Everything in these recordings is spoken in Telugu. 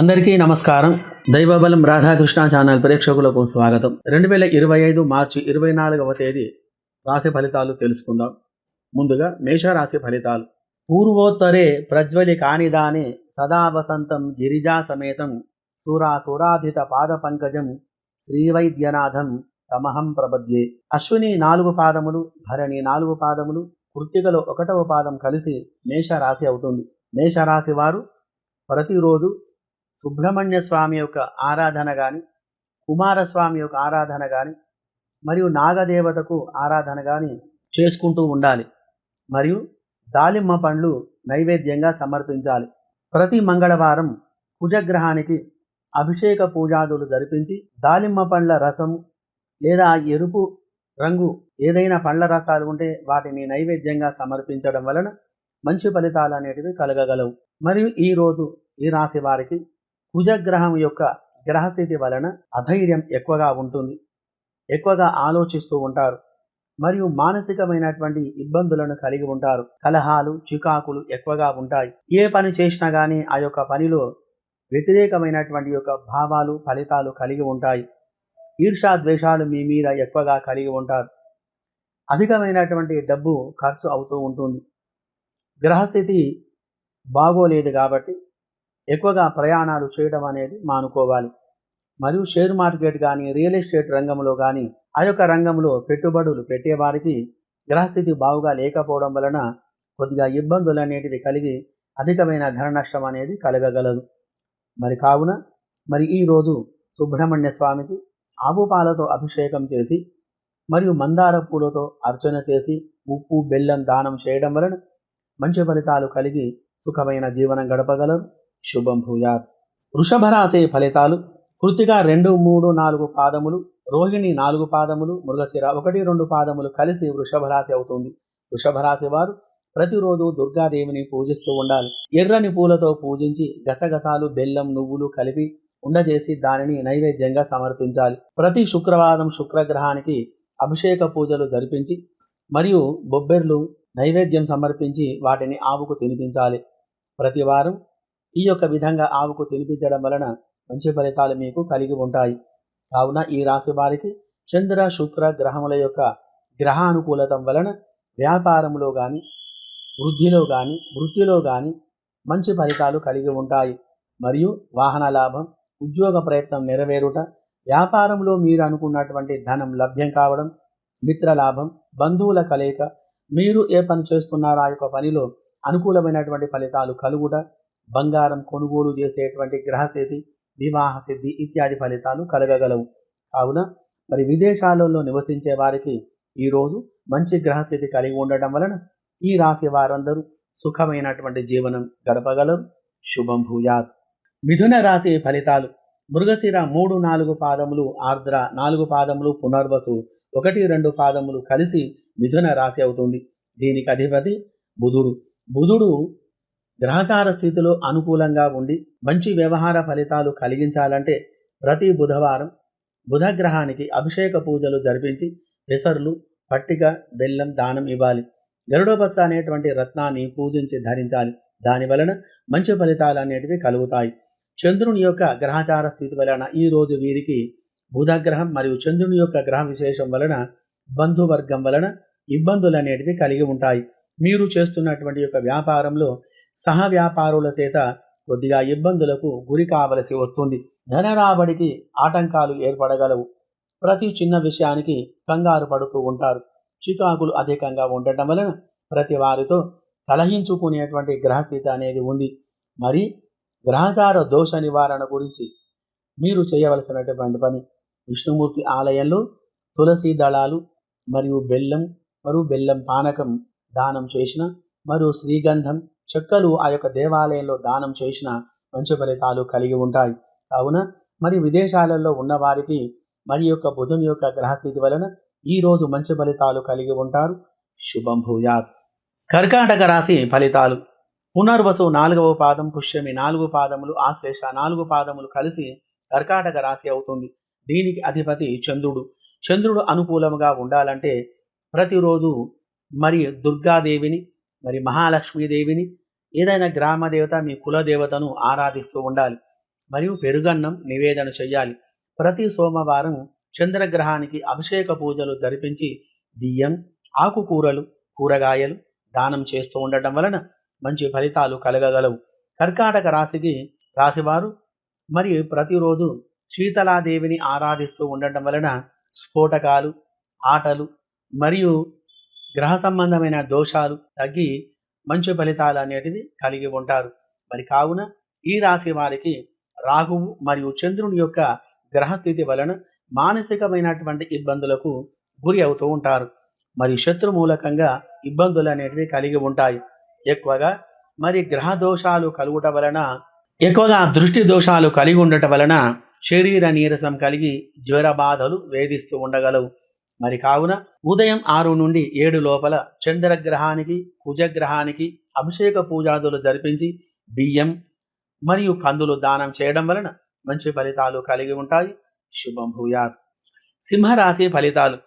అందరికీ నమస్కారం. దైవబలం రాధాకృష్ణ ఛానల్ ప్రేక్షకులకు స్వాగతం. రెండు వేల ఇరవై ఐదు మార్చి ఇరవై నాలుగవ తేదీ రాశి ఫలితాలు తెలుసుకుందాం. ముందుగా మేషరాశి ఫలితాలు. పూర్వోత్తరే ప్రజ్వలి కానిదానే సదా వసంతం గిరిజా సమేతం సూరా సూరాధిత పాద పంకజం శ్రీవైద్యనాథం తమహం ప్రబద్యే అశ్విని నాలుగు పాదములు భరణి నాలుగు పాదములు కృత్తికలో ఒకటవ పాదం కలిసి మేషరాశి అవుతుంది. మేషరాశి వారు ప్రతిరోజు సుబ్రహ్మణ్య స్వామి యొక్క ఆరాధన కానీ కుమారస్వామి యొక్క ఆరాధన కానీ మరియు నాగదేవతకు ఆరాధన కానీ చేసుకుంటూ ఉండాలి. మరియు దాలిమ్మ పండ్లు నైవేద్యంగా సమర్పించాలి. ప్రతి మంగళవారం కుజగ్రహానికి అభిషేక పూజాదులు జరిపించి దాలిమ్మ పండ్ల రసం లేదా ఎరుపు రంగు ఏదైనా పండ్ల రసాలు ఉంటే వాటిని నైవేద్యంగా సమర్పించడం వలన మంచి ఫలితాలు అనేటివి కలగగలవు. మరియు ఈ రోజు ఈ రాశి వారికి కుజగ్రహం యొక్క గ్రహస్థితి వలన అధైర్యం ఎక్కువగా ఉంటుంది. ఎక్కువగా ఆలోచిస్తూ ఉంటారు. మరియు మానసికమైనటువంటి ఇబ్బందులను కలిగి ఉంటారు. కలహాలు చికాకులు ఎక్కువగా ఉంటాయి. ఏ పని చేసినా కానీ ఆ యొక్క పనిలో వ్యతిరేకమైనటువంటి యొక్క భావాలు ఫలితాలు కలిగి ఉంటాయి. ఈర్షా ద్వేషాలు మీ మీద ఎక్కువగా కలిగి ఉంటారు. అధికమైనటువంటి డబ్బు ఖర్చు అవుతూ ఉంటుంది. గ్రహస్థితి బాగోలేదు కాబట్టి ఎక్కువగా ప్రయాణాలు చేయడం అనేది మానుకోవాలి. మరియు షేర్ మార్కెట్ కానీ రియల్ ఎస్టేట్ రంగంలో కానీ ఆ యొక్క రంగంలో పెట్టుబడులు పెట్టేవారికి గ్రహస్థితి బాగుగా లేకపోవడం వలన కొద్దిగా ఇబ్బందులు అనేటివి కలిగి అధికమైన ధన నష్టం అనేది కలగగలదు. మరి కావున మరి ఈరోజు సుబ్రహ్మణ్య స్వామికి ఆవు పాలతో అభిషేకం చేసి మరియు మందార పూలతో అర్చన చేసి ఉప్పు బెల్లం దానం చేయడం వలన మంచి ఫలితాలు కలిగి సుఖమైన జీవనం గడపగలరు. శుభం భూయాత్. వృషభరాశి ఫలితాలు కృతిగా రెండు మూడు నాలుగు పాదములు రోహిణి నాలుగు పాదములు మృగశిర ఒకటి రెండు పాదములు కలిసి వృషభరాశి అవుతుంది. వృషభరాశి వారు ప్రతిరోజు దుర్గాదేవిని పూజిస్తూ ఉండాలి. ఎర్రని పూలతో పూజించి గసగసాలు బెల్లం నువ్వులు కలిపి ఉండజేసి దానిని నైవేద్యంగా సమర్పించాలి. ప్రతి శుక్రవారం శుక్రగ్రహానికి అభిషేక పూజలు జరిపించి మరియు బొబ్బెర్లు నైవేద్యం సమర్పించి వాటిని ఆవుకు తినిపించాలి. ప్రతి వారం ఈ యొక్క విధంగా ఆవుకు తినిపించడం వలన మంచి ఫలితాలు మీకు కలిగి ఉంటాయి. కావున ఈ రాశి వారికి చంద్ర శుక్ర గ్రహముల యొక్క గ్రహానుకూలతం వలన వ్యాపారంలో కానీ వృద్ధిలో కానీ వృత్తిలో కానీ మంచి ఫలితాలు కలిగి ఉంటాయి. మరియు వాహన లాభం ఉద్యోగ ప్రయత్నం నెరవేరుట వ్యాపారంలో మీరు అనుకున్నటువంటి ధనం లభ్యం కావడం మిత్రలాభం బంధువుల కలయిక మీరు ఏ పని చేస్తున్నారో ఆ యొక్క పనిలో అనుకూలమైనటువంటి ఫలితాలు కలుగుట బంగారం కొనుగోలు చేసేటువంటి గ్రహస్థితి వివాహ సిద్ధి ఇత్యాది ఫలితాలు కలగగలవు. కావున మరి విదేశాలలో నివసించే వారికి ఈరోజు మంచి గ్రహస్థితి కలిగి ఉండటం వలన ఈ రాశి వారందరూ సుఖమైనటువంటి జీవనం గడపగలరు. శుభం భూయాత్. మిథున రాశి ఫలితాలు. మృగశిర మూడు నాలుగు పాదములు ఆర్ద్ర నాలుగు పాదములు పునర్వసు ఒకటి రెండు పాదములు కలిసి మిథున రాశి అవుతుంది. దీనికి అధిపతి బుధుడు. బుధుడు గ్రహచార స్థితిలో అనుకూలంగా ఉండి మంచి వ్యవహార ఫలితాలు కలిగించాలంటే ప్రతి బుధవారం బుధగ్రహానికి అభిషేక పూజలు జరిపించి పెసర్లు పట్టిక బెల్లం దానం ఇవ్వాలి. గరుడోపత్స అనేటువంటి రత్నాన్ని పూజించి ధరించాలి. దాని వలన మంచి ఫలితాలు అనేటివి కలుగుతాయి. చంద్రుని యొక్క గ్రహచార స్థితి వలన ఈ రోజు వీరికి బుధగ్రహం మరియు చంద్రుని యొక్క గ్రహ విశేషం వలన బంధువర్గం వలన ఇబ్బందులు అనేటివి కలిగి ఉంటాయి. మీరు చేస్తున్నటువంటి యొక్క వ్యాపారంలో సహ వ్యాపారుల చేత కొద్దిగా ఇబ్బందులకు గురి కావలసి వస్తుంది. ధన రాబడికి ఆటంకాలు ఏర్పడగలవు. ప్రతి చిన్న విషయానికి కంగారు పడుతూ ఉంటారు. చికాకులు అధికంగా ఉండటం వలన ప్రతి వారితో కలహించుకునేటువంటి గ్రహస్థితి అనేది ఉంది. మరి గ్రహచార దోష నివారణ గురించి మీరు చేయవలసినటువంటి పని విష్ణుమూర్తి ఆలయంలో తులసి దళాలు మరియు బెల్లం మరియు బెల్లం పానకం దానం చేసిన మరియు శ్రీగంధం చెక్కలు ఆ యొక్క దేవాలయంలో దానం చేసిన మంచి ఫలితాలు కలిగి ఉంటాయి. కావున మరి విదేశాలలో ఉన్న వారికి మరి యొక్క బుధుని యొక్క గ్రహస్థితి వలన ఈ రోజు మంచి ఫలితాలు కలిగి ఉంటారు. శుభం భూయాత్. కర్కాటక రాశి ఫలితాలు. పునర్వసు నాలుగవ పాదం పుష్యమి నాలుగు పాదములు ఆశ్లేష నాలుగు పాదములు కలిసి కర్కాటక రాశి అవుతుంది. దీనికి అధిపతి చంద్రుడు. చంద్రుడు అనుకూలముగా ఉండాలంటే ప్రతిరోజు మరి దుర్గాదేవిని మరి మహాలక్ష్మీదేవిని ఏదైనా గ్రామ దేవత మీ కుల దేవతను ఆరాధిస్తూ ఉండాలి. మరియు పెరుగన్నం నివేదన చేయాలి ప్రతి సోమవారం చంద్రగ్రహానికి అభిషేక పూజలు జరిపించి బియ్యం ఆకుకూరలు కూరగాయలు దానం చేస్తూ ఉండటం వలన మంచి ఫలితాలు కలగగలవు. కర్కాటక రాశికి రాశివారు మరియు ప్రతిరోజు శీతలాదేవిని ఆరాధిస్తూ ఉండటం వలన స్ఫోటకాలు ఆటలు మరియు గ్రహ సంబంధమైన దోషాలు తగ్గి మంచి ఫలితాలు అనేటివి కలిగి ఉంటారు. మరి కావున ఈ రాశి వారికి రాహువు మరియు చంద్రుని యొక్క గ్రహస్థితి వలన మానసికమైనటువంటి ఇబ్బందులకు గురి అవుతూ ఉంటారు. మరి శత్రు మూలకంగా ఇబ్బందులు అనేటివి కలిగి ఉంటాయి. ఎక్కువగా మరి గ్రహ దోషాలు కలుగుట వలన ఎక్కువగా దృష్టి దోషాలు కలిగి ఉండటం వలన శరీర నీరసం కలిగి జ్వర బాధలు వేధిస్తూ ఉండగలవు. మరి కావున ఉదయం ఆరు నుండి ఏడు లోపల చంద్రగ్రహానికి కుజగ్రహానికి అభిషేక పూజాదులు జరిపించి బియ్యం మరియు కందులు దానం చేయడం వలన మంచి ఫలితాలు కలిగి ఉంటాయి. శుభం భూయాత్. సింహరాశి ఫలితాలు.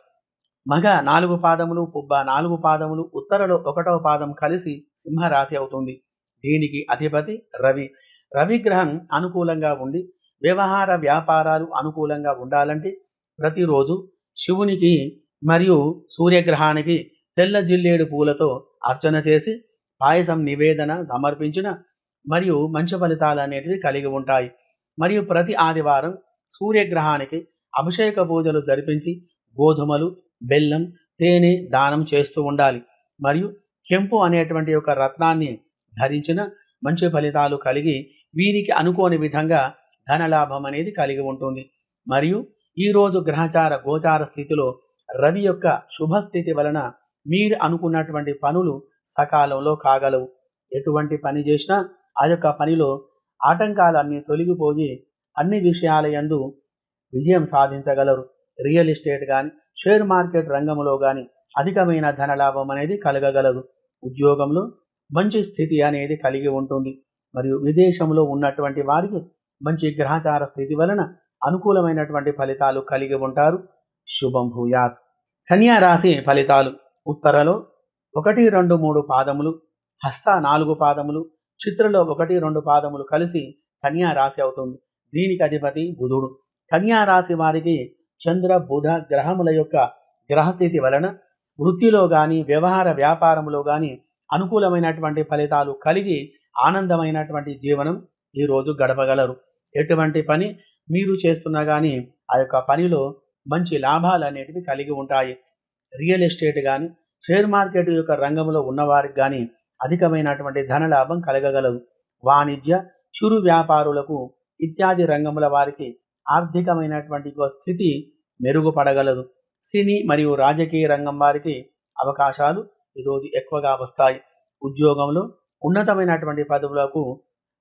మగ నాలుగు పాదములు పుబ్బ నాలుగు పాదములు ఉత్తరలో ఒకటవ పాదం కలిసి సింహరాశి అవుతుంది. దీనికి అధిపతి రవి. రవిగ్రహం అనుకూలంగా ఉండి వ్యవహార వ్యాపారాలు అనుకూలంగా ఉండాలంటే ప్రతిరోజు శివునికి మరియు సూర్యగ్రహానికి తెల్ల జిల్లేడు పూలతో అర్చన చేసి పాయసం నివేదన సమర్పించిన మరియు మంచి ఫలితాలు అనేటివి కలిగి ఉంటాయి. మరియు ప్రతి ఆదివారం సూర్యగ్రహానికి అభిషేక పూజలు జరిపించి గోధుమలు బెల్లం తేనె దానం చేస్తూ ఉండాలి. మరియు కెంపు అనేటువంటి ఒక రత్నాన్ని ధరించిన మంచి ఫలితాలు కలిగి వీరికి అనుకోని విధంగా ధనలాభం అనేది కలిగి ఉంటుంది. మరియు ఈరోజు గ్రహచార గోచార స్థితిలో రవి యొక్క శుభస్థితి వలన మీరు అనుకున్నటువంటి పనులు సకాలంలో కాగలవు. ఎటువంటి పని చేసినా ఆ యొక్క పనిలో ఆటంకాలన్నీ తొలగిపోయి అన్ని విషయాల యందు విజయం సాధించగలరు. రియల్ ఎస్టేట్ కానీ షేర్ మార్కెట్ రంగంలో కానీ అధికమైన ధనలాభం అనేది కలగగలదు. ఉద్యోగంలో మంచి స్థితి అనేది కలిగి ఉంటుంది. మరియు విదేశంలో ఉన్నటువంటి వారికి మంచి గ్రహచార స్థితి వలన అనుకూలమైనటువంటి ఫలితాలు కలిగి ఉంటారు. శుభం భూయాత్. కన్యా రాశి ఫలితాలు. ఉత్తరలో ఒకటి రెండు మూడు పాదములు హస్త నాలుగు పాదములు చిత్రలో ఒకటి రెండు పాదములు కలిసి కన్యా రాశి అవుతుంది. దీనికి అధిపతి బుధుడు. కన్యా రాశి వారికి చంద్ర బుధ గ్రహముల యొక్క గ్రహస్థితి వలన వృత్తిలో కానీ వ్యవహార వ్యాపారంలో కానీ అనుకూలమైనటువంటి ఫలితాలు కలిగి ఆనందమైనటువంటి జీవనం ఈరోజు గడపగలరు. ఎటువంటి పని మీరు చేస్తున్నా కానీ ఆ యొక్క పనిలో మంచి లాభాలు అనేటివి కలిగి ఉంటాయి. రియల్ ఎస్టేట్ కానీ షేర్ మార్కెట్ యొక్క రంగంలో ఉన్నవారికి కానీ అధికమైనటువంటి ధనలాభం కలగగలదు. వాణిజ్య చిరు వ్యాపారులకు ఇత్యాది రంగముల వారికి ఆర్థికమైనటువంటి ఒక స్థితి మెరుగుపడగలదు. సినీ మరియు రాజకీయ రంగం వారికి అవకాశాలు ఈరోజు ఎక్కువగా వస్తాయి. ఉద్యోగంలో ఉన్నతమైనటువంటి పదవులకు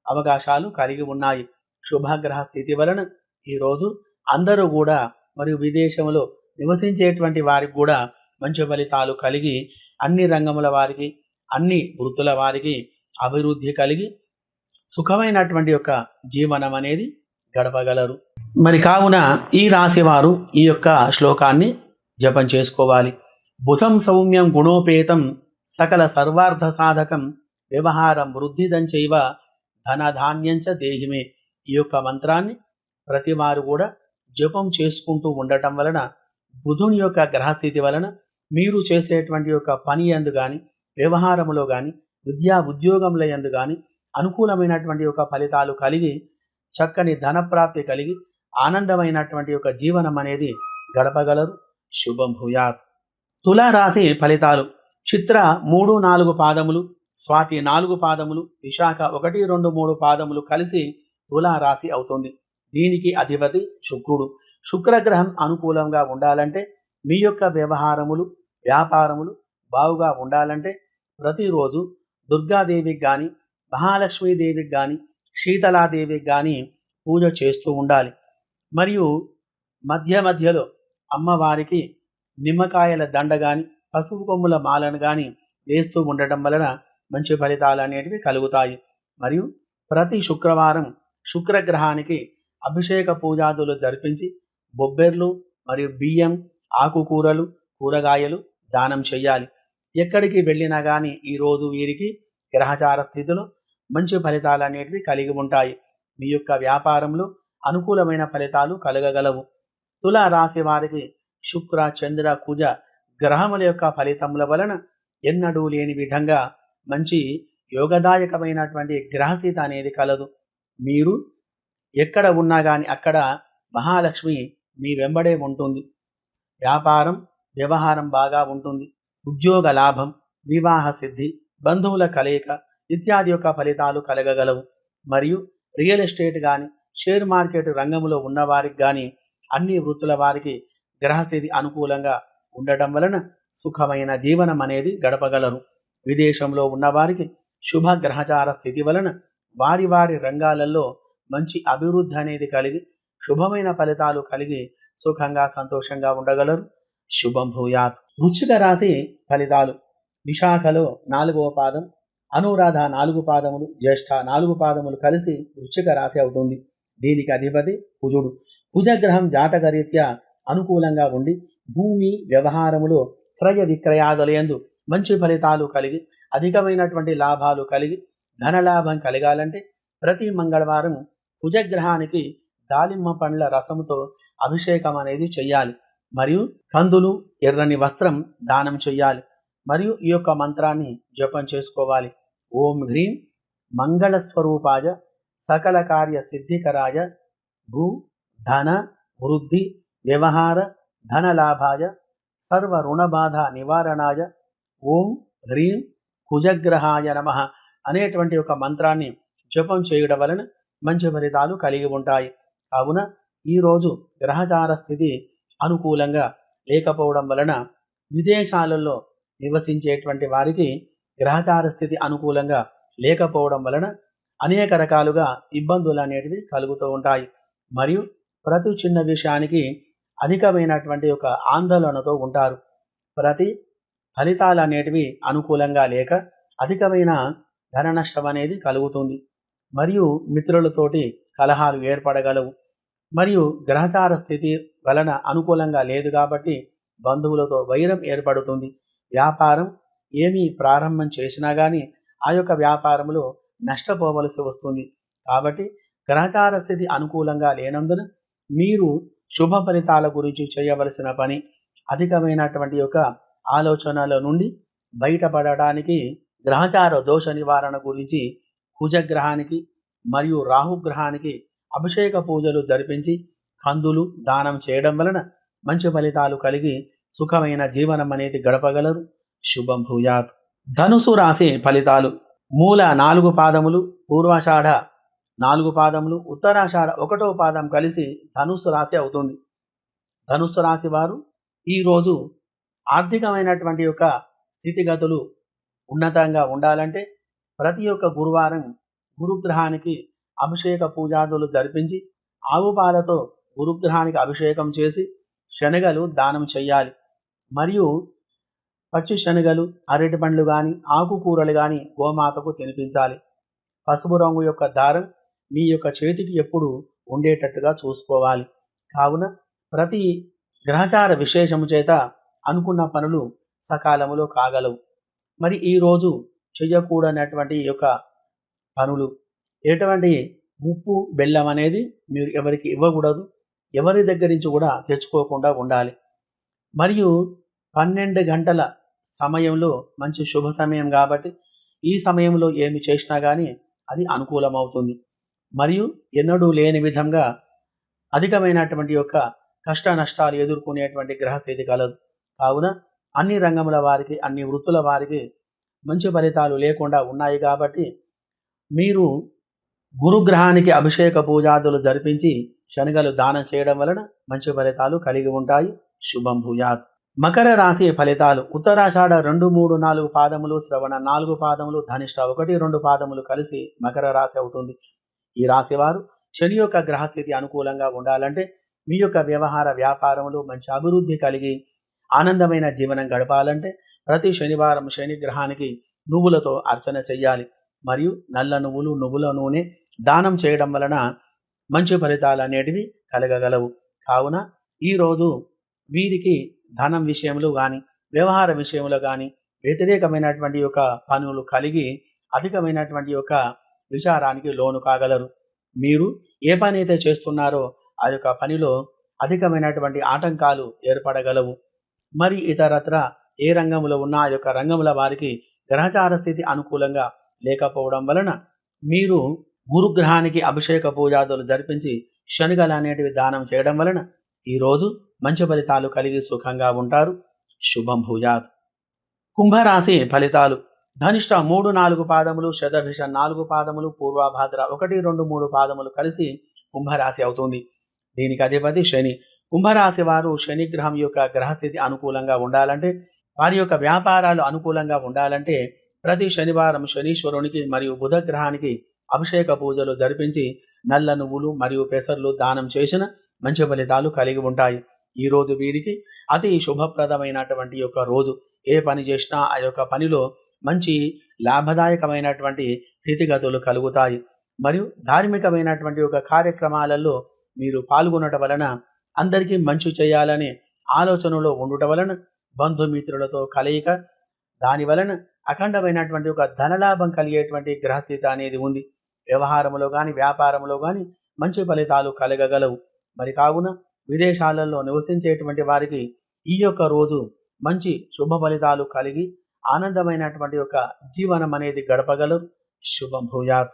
అవకాశాలు కలిగి ఉన్నాయి. శుభగ్రహ స్థితి వలన ఈరోజు అందరూ కూడా మరియు విదేశంలో నివసించేటువంటి వారికి కూడా మంచి ఫలితాలు కలిగి అన్ని రంగముల వారికి అన్ని వృత్తుల వారికి అభివృద్ధి కలిగి సుఖమైనటువంటి యొక్క జీవనం అనేది గడపగలరు. మరి కావున ఈ రాశి వారు ఈ యొక్క శ్లోకాన్ని జపం చేసుకోవాలి. భుజం సౌమ్యం గుణోపేతం సకల సర్వార్థ సాధకం వ్యవహారం వృద్ధిదంచైవ ధనధాన్యంచ దేహిమే. ఈ యొక్క మంత్రాన్ని ప్రతి వారు కూడా జపం చేసుకుంటూ ఉండటం వలన బుధుని యొక్క గ్రహస్థితి వలన మీరు చేసేటువంటి యొక్క పని ఎందు కానీ వ్యవహారములో కానీ విద్యా ఉద్యోగంలో ఎందు కానీ అనుకూలమైనటువంటి యొక్క ఫలితాలు కలిగి చక్కని ధనప్రాప్తి కలిగి ఆనందమైనటువంటి యొక్క జీవనం అనేది గడపగలరు. శుభం భూయాత్. తులారాశి ఫలితాలు. చిత్ర మూడు నాలుగు పాదములు స్వాతి నాలుగు పాదములు విశాఖ ఒకటి రెండు మూడు పాదములు కలిసి తులారాశి అవుతుంది. దీనికి అధిపతి శుక్రుడు. శుక్రగ్రహం అనుకూలంగా ఉండాలంటే మీ యొక్క వ్యవహారములు వ్యాపారములు బాగుగా ఉండాలంటే ప్రతిరోజు దుర్గాదేవికి కానీ మహాలక్ష్మీదేవికి కానీ శీతలాదేవికి కానీ పూజ చేస్తూ ఉండాలి. మరియు మధ్య మధ్యలో అమ్మవారికి నిమ్మకాయల దండ కానీ పసుపు కొమ్ముల మాలను కానీ వేస్తూ ఉండటం వలన మంచి ఫలితాలు అనేటివి కలుగుతాయి. మరియు ప్రతి శుక్రవారం శుక్రగ్రహానికి అభిషేక పూజాదులు జరిపించి బొబ్బెర్లు మరియు బియ్యం ఆకుకూరలు కూరగాయలు దానం చేయాలి. ఎక్కడికి వెళ్ళినా కానీ ఈరోజు వీరికి గ్రహచార స్థితిలో మంచి ఫలితాలు అనేటివి కలిగి ఉంటాయి. మీ యొక్క వ్యాపారంలో అనుకూలమైన ఫలితాలు కలగగలవు. తుల రాశి వారికి శుక్ర చంద్ర కుజ గ్రహముల యొక్క ఫలితముల వలన ఎన్నడూ లేని విధంగా మంచి యోగదాయకమైనటువంటి గ్రహస్థితి అనేది కలదు. మీరు ఎక్కడ ఉన్నా కానీ అక్కడ మహాలక్ష్మి మీ వెంబడే ఉంటుంది. వ్యాపారం వ్యవహారం బాగా ఉంటుంది. ఉద్యోగ లాభం వివాహ సిద్ధి బంధువుల కలయిక ఇత్యాది యొక్క ఫలితాలు కలగగలవు. మరియు రియల్ ఎస్టేట్ కానీ షేర్ మార్కెట్ రంగంలో ఉన్నవారికి కానీ అన్ని వృత్తుల వారికి గ్రహస్థితి అనుకూలంగా ఉండటం వలన సుఖమైన జీవనం అనేది గడపగలరు. విదేశంలో ఉన్నవారికి శుభ గ్రహచార స్థితి వలన వారి వారి రంగాలలో మంచి అభివృద్ధి అనేది కలిగి శుభమైన ఫలితాలు కలిగి సుఖంగా సంతోషంగా ఉండగలరు. శుభం భూయాత్. వృచ్చిక రాశి ఫలితాలు. విశాఖలో నాలుగవ పాదం అనురాధ నాలుగు పాదములు జ్యేష్ఠ నాలుగు పాదములు కలిసి వృచ్చిక రాశి అవుతుంది. దీనికి అధిపతి కుజుడు. కుజగ్రహం జాతకరీత్యా అనుకూలంగా ఉండి భూమి వ్యవహారములో క్రయ విక్రయాదులయందు మంచి ఫలితాలు కలిగి అధికమైనటువంటి లాభాలు కలిగి ధనలాభం కలగాలంటే ప్రతి మంగళవారం కుజగ్రహానికి దాలిమ్మ పండ్ల రసముతో అభిషేకం అనేది చెయ్యాలి. మరియు కందులు ఎర్రని వస్త్రం దానం చెయ్యాలి. మరియు ఈ యొక్క మంత్రాన్ని జపం చేసుకోవాలి. ఓం హ్రీం మంగళ స్వరూపాయ సకల కార్య సిద్ధికరాయ భూ ధన వృద్ధి వ్యవహార ధనలాభాయ సర్వ రుణబాధ నివారణాయ ఓం హ్రీం కుజగ్రహాయ నమ. అనేటువంటి ఒక మంత్రాన్ని జపం చేయడం వలన మంచి ఫలితాలు కలిగి ఉంటాయి. కావున ఈరోజు గ్రహచార స్థితి అనుకూలంగా లేకపోవడం వలన విదేశాలలో నివసించేటువంటి వారికి గ్రహచార స్థితి అనుకూలంగా లేకపోవడం వలన అనేక రకాలుగా ఇబ్బందులు అనేటివి కలుగుతూ ఉంటాయి. మరియు ప్రతి చిన్న విషయానికి అధికమైనటువంటి ఒక ఆందోళనతో ఉంటారు. ప్రతి ఫలితాలు అనేటివి అనుకూలంగా లేక అధికమైన ధన నష్టం అనేది కలుగుతుంది. మరియు మిత్రులతోటి కలహాలు ఏర్పడగలవు. మరియు గ్రహచార స్థితి వలన అనుకూలంగా లేదు కాబట్టి బంధువులతో వైరం ఏర్పడుతుంది. వ్యాపారం ఏమీ ప్రారంభం చేసినా కానీ ఆ యొక్క వ్యాపారంలో నష్టపోవలసి వస్తుంది. కాబట్టి గ్రహచార స్థితి అనుకూలంగా లేనందున మీరు శుభ ఫలితాల గురించి చేయవలసిన పని అధికమైనటువంటి యొక్క ఆలోచనల నుండి బయటపడడానికి గ్రహచార దోష నివారణ గురించి కుజగ్రహానికి మరియు రాహుగ్రహానికి అభిషేక పూజలు జరిపించి కందులు దానం చేయడం వలన మంచి ఫలితాలు కలిగి సుఖమైన జీవనం అనేది గడపగలరు. శుభం భూయాత్. ధనుసు రాశి ఫలితాలు. మూల నాలుగు పాదములు పూర్వాషాఢ నాలుగు పాదములు ఉత్తరాషాఢ ఒకటో పాదం కలిసి ధనుస్సు రాశి అవుతుంది. ధనుస్సు రాశి వారు ఈరోజు ఆర్థికమైనటువంటి యొక్క స్థితిగతులు ఉన్నతంగా ఉండాలంటే ప్రతి ఒక్క గురువారం గురుగ్రహానికి అభిషేక పూజాదులు జరిపించి ఆవు పాలతో గురుగ్రహానికి అభిషేకం చేసి శనగలు దానం చేయాలి మరియు పచ్చి శనగలు అరటి పండ్లు కానీ ఆకుకూరలు కానీ గోమాతకు తినిపించాలి. పసుపు రంగు యొక్క దారం మీ యొక్క చేతికి ఎప్పుడు ఉండేటట్టుగా చూసుకోవాలి. కావున ప్రతి గ్రహచార విశేషము చేత అనుకున్న పనులు సకాలములో కాగలవు. మరి ఈరోజు చేయకూడనటువంటి యొక్క పనులు ఎటువంటి ఉప్పు బెల్లం అనేది మీరు ఎవరికి ఇవ్వకూడదు. ఎవరి దగ్గర నుంచి కూడా తెచ్చుకోకుండా ఉండాలి. మరియు పన్నెండు గంటల సమయంలో మంచి శుభ సమయం కాబట్టి ఈ సమయంలో ఏమి చేసినా కానీ అది అనుకూలమవుతుంది. మరియు ఎన్నడూ లేని విధంగా అధికమైనటువంటి యొక్క కష్ట నష్టాలు ఎదుర్కొనేటువంటి గ్రహస్థితి కలదు. కావున అన్ని రంగముల వారికి అన్ని వృత్తుల వారికి మంచి ఫలితాలు లేకుండా ఉన్నాయి కాబట్టి మీరు గురుగ్రహానికి అభిషేక పూజాదులు జరిపించి శనగలు దానం చేయడం వలన మంచి ఫలితాలు కలిగి ఉంటాయి. శుభం భూయాత్. మకర రాశి ఫలితాలు. ఉత్తరాషాఢ రెండు మూడు నాలుగు పాదములు శ్రవణ నాలుగు పాదములు ధనిష్ట ఒకటి రెండు పాదములు కలిసి మకర రాశి అవుతుంది. ఈ రాశి వారు శని యొక్క గ్రహస్థితి అనుకూలంగా ఉండాలంటే మీ యొక్క వ్యవహార వ్యాపారములు మంచి అభివృద్ధి కలిగి ఆనందమైన జీవనం గడపాలంటే ప్రతి శనివారం శని గ్రహానికి నువ్వులతో అర్చన చెయ్యాలి. మరియు నల్ల నువ్వులు నువ్వుల నూనె దానం చేయడం వలన మంచి ఫలితాలు అనేటివి కలగగలవు. కావున ఈరోజు వీరికి ధనం విషయంలో కానీ వ్యవహార విషయంలో కానీ వ్యతిరేకమైనటువంటి యొక్క పనులు కలిగి అధికమైనటువంటి యొక్క విచారానికి లోను కాగలరు. మీరు ఏ పని అయితే చేస్తున్నారో ఆ యొక్క పనిలో అధికమైనటువంటి ఆటంకాలు ఏర్పడగలవు. మరి ఇతరత్ర ఏ రంగంలో ఉన్న ఆ యొక్క రంగముల వారికి గ్రహచార స్థితి అనుకూలంగా లేకపోవడం వలన మీరు గురుగ్రహానికి అభిషేక పూజాదులు జరిపించి శనిగలు అనేటివి దానం చేయడం వలన ఈరోజు మంచి ఫలితాలు కలిగి సుఖంగా ఉంటారు. శుభం భూజాత్. కుంభరాశి ఫలితాలు. ధనిష్ట మూడు నాలుగు పాదములు శతభిష నాలుగు పాదములు పూర్వభాద్ర ఒకటి రెండు మూడు పాదములు కలిసి కుంభరాశి అవుతుంది. దీనికి అధిపతి శని. కుంభరాశి వారు శనిగ్రహం యొక్క గ్రహస్థితి అనుకూలంగా ఉండాలంటే వారి యొక్క వ్యాపారాలు అనుకూలంగా ఉండాలంటే ప్రతి శనివారం శనీశ్వరునికి మరియు బుధ గ్రహానికి అభిషేక పూజలు జరిపించి నల్ల నువ్వులు మరియు పెసర్లు దానం చేసిన మంచి ఫలితాలు కలిగి ఉంటాయి. ఈ రోజు వీరికి అతి శుభప్రదమైనటువంటి యొక్క రోజు. ఏ పని చేసినా ఆ యొక్క పనిలో మంచి లాభదాయకమైనటువంటి స్థితిగతులు కలుగుతాయి. మరియు ధార్మికమైనటువంటి ఒక కార్యక్రమాలలో మీరు పాల్గొనటం వలన అందరికీ మంచి చేయాలనే ఆలోచనలో ఉండుట వలన బంధుమిత్రులతో కలయిక దాని వలన అఖండమైనటువంటి ఒక ధనలాభం కలిగేటువంటి గ్రహస్థితి అనేది ఉంది. వ్యవహారంలో కానీ వ్యాపారంలో కానీ మంచి ఫలితాలు కలగగలవు. మరి కావున విదేశాలలో నివసించేటువంటి వారికి ఈ యొక్క రోజు మంచి శుభ ఫలితాలు కలిగి ఆనందమైనటువంటి యొక్క జీవనం అనేది గడపగలరు. శుభం భూయాత్.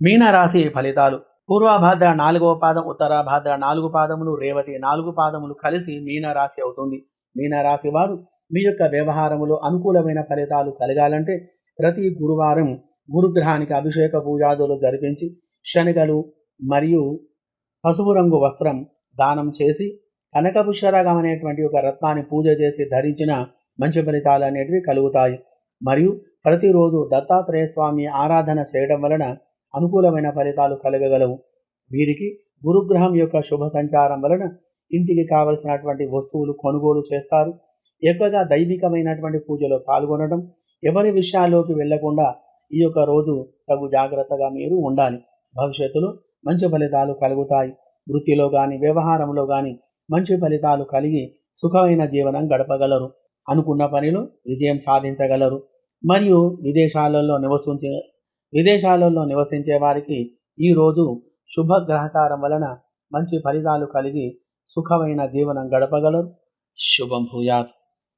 మీనరాశి ఫలితాలు. పూర్వభాద్ర నాలుగవ పాదం ఉత్తరాభాద్ర నాలుగు పాదములు రేవతి నాలుగు పాదములు కలిసి మీనరాశి అవుతుంది. మీనరాశి వారు మీ యొక్క వ్యవహారములో అనుకూలమైన ఫలితాలు కలగాలంటే ప్రతి గురువారం గురుగ్రహానికి అభిషేక పూజాదులు జరిపించి శనగలు మరియు పసుపు రంగు వస్త్రం దానం చేసి కనకపుష్యరాగం అనేటువంటి ఒక రత్నాన్ని పూజ చేసి ధరించిన మంచి ఫలితాలు అనేటివి కలుగుతాయి. మరియు ప్రతిరోజు దత్తాత్రేయ స్వామి ఆరాధన చేయడం వలన అనుకూలమైన ఫలితాలు కలగగలవు. వీరికి గురుగ్రహం యొక్క శుభ సంచారం వలన ఇంటికి కావలసినటువంటి వస్తువులు కొనుగోలు చేస్తారు. ఎక్కువగా దైవికమైనటువంటి పూజలో పాల్గొనడం ఎవరి విషయాల్లోకి వెళ్ళకుండా ఈ యొక్క రోజు తగు జాగ్రత్తగా మీరు ఉండాలి. భవిష్యత్తులో మంచి ఫలితాలు కలుగుతాయి. వృత్తిలో కానీ వ్యవహారంలో కానీ మంచి ఫలితాలు కలిగి సుఖమైన జీవనం గడపగలరు. అనుకున్న పనిలో విజయం సాధించగలరు. మరియు విదేశాలలో నివసించే విదేశాలలో నివసించే వారికి ఈరోజు శుభ గ్రహచారం వలన మంచి ఫలితాలు కలిగి సుఖమైన జీవనం గడపగలరు. శుభం భూయాత్.